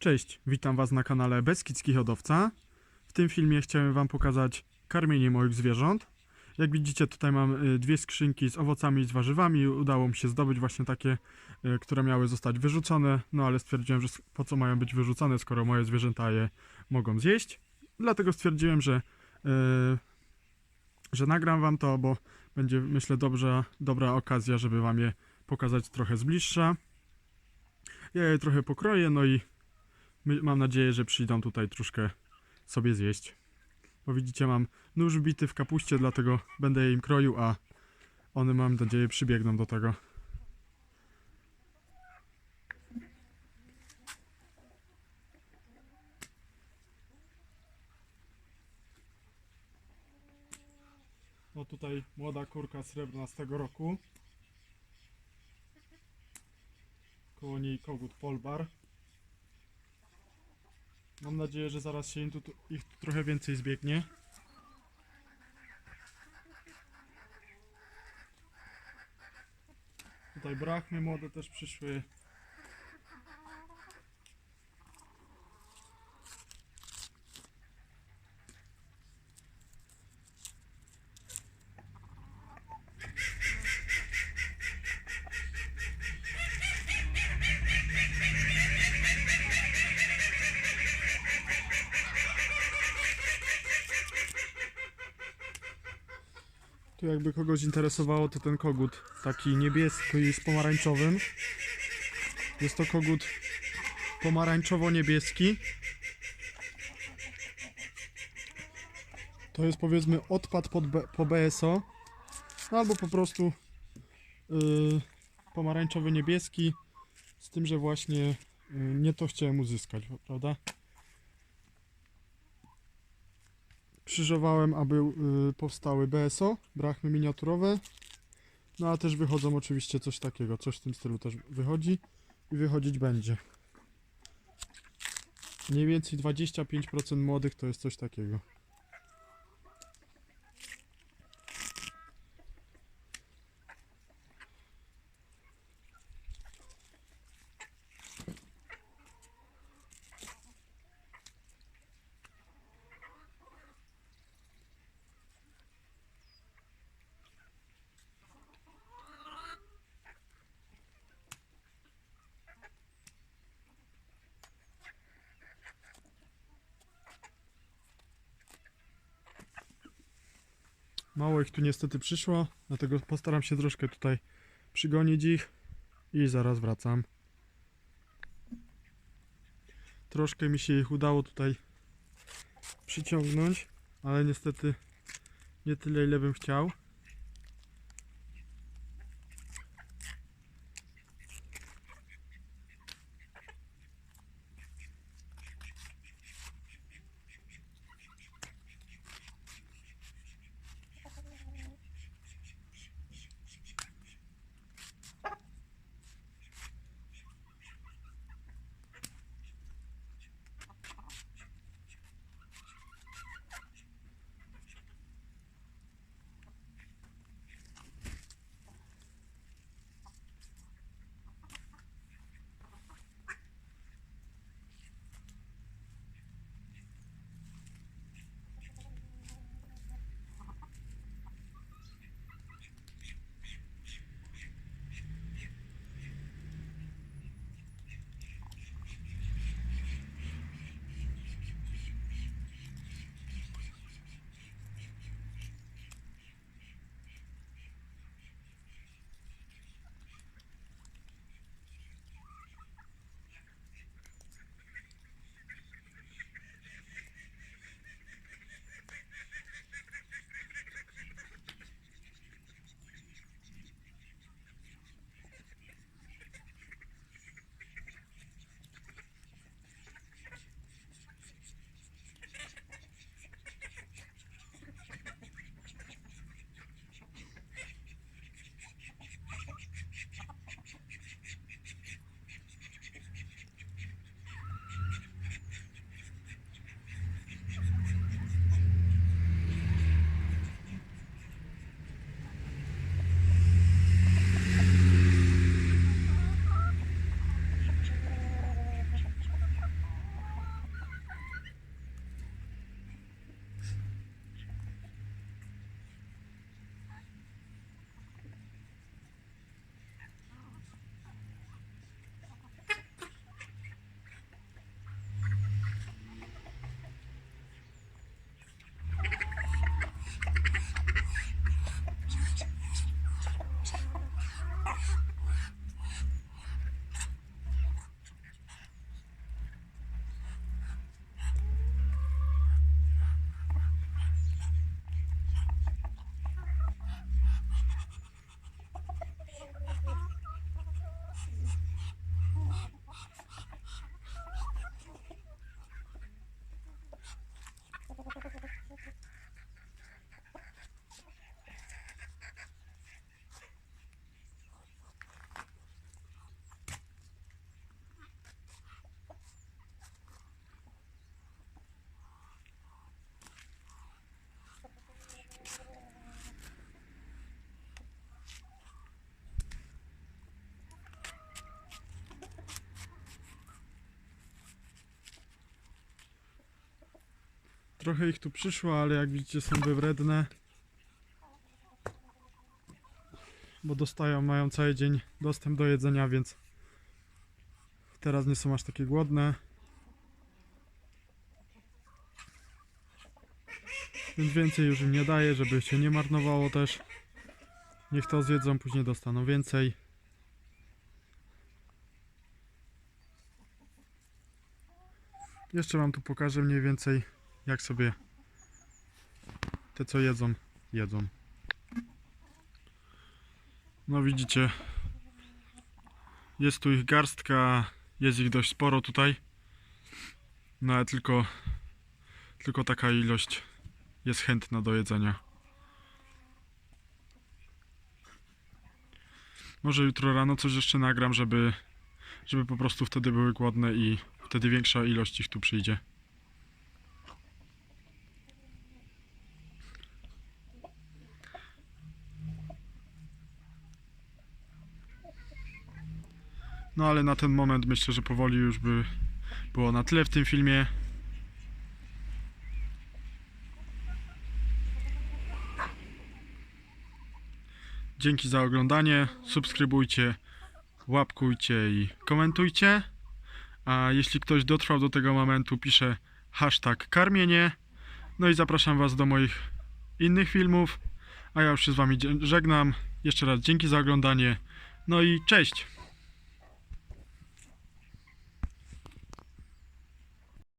Cześć, witam Was na kanale Beskidzki Hodowca. W tym filmie chciałem Wam pokazać karmienie moich zwierząt. Jak widzicie tutaj mam y, dwie skrzynki z owocami i z warzywami. Udało mi się zdobyć właśnie takie, y, które miały zostać wyrzucone, no ale stwierdziłem, że po co mają być wyrzucone, skoro moje zwierzęta je mogą zjeść. Dlatego stwierdziłem, że, y, że nagram Wam to, bo będzie myślę dobrze, dobra okazja, żeby Wam je pokazać trochę z bliższa. Ja je trochę pokroję, no i mam nadzieję, że przyjdą tutaj troszkę sobie zjeść. Bo widzicie, mam nóż wbity w kapuście, dlatego będę je im kroił, a one mam nadzieję przybiegną do tego. No tutaj młoda kurka srebrna z tego roku. Koło niej kogut polbar. Mam nadzieję, że zaraz się tu, ich tu trochę więcej zbiegnie. Tutaj brachmy młode też przyszły. Tu jakby kogoś interesowało, to ten kogut taki niebieski z pomarańczowym. Jest to kogut pomarańczowo-niebieski. To jest powiedzmy odpad pod B, po BSO. Albo po prostu yy, pomarańczowy-niebieski. Z tym, że właśnie yy, nie to chciałem uzyskać, prawda? Krzyżowałem, aby y, powstały BSO, brachmy miniaturowe. No a też wychodzą oczywiście coś takiego, coś w tym stylu też wychodzi i wychodzić będzie. Mniej więcej 25% młodych to jest coś takiego. Mało ich tu niestety przyszło, dlatego postaram się troszkę tutaj przygonić ich i zaraz wracam. Troszkę mi się ich udało tutaj przyciągnąć, ale niestety nie tyle ile bym chciał. Trochę ich tu przyszło, ale jak widzicie są wywredne. Bo dostają, mają cały dzień dostęp do jedzenia, więc teraz nie są aż takie głodne. Więc więcej już im nie daję, żeby się nie marnowało też. Niech to zjedzą, później dostaną więcej. Jeszcze wam tu pokażę mniej więcej jak sobie te co jedzą, jedzą. No widzicie, jest tu ich garstka, jest ich dość sporo tutaj. No ale tylko, tylko taka ilość jest chętna do jedzenia. Może jutro rano coś jeszcze nagram, żeby, żeby po prostu wtedy były głodne i wtedy większa ilość ich tu przyjdzie. No ale na ten moment myślę, że powoli już by było na tyle w tym filmie. Dzięki za oglądanie. Subskrybujcie, łapkujcie i komentujcie. A jeśli ktoś dotrwał do tego momentu, pisze hashtag karmienie. No i zapraszam Was do moich innych filmów. A ja już się z Wami żegnam. Jeszcze raz dzięki za oglądanie. No i cześć!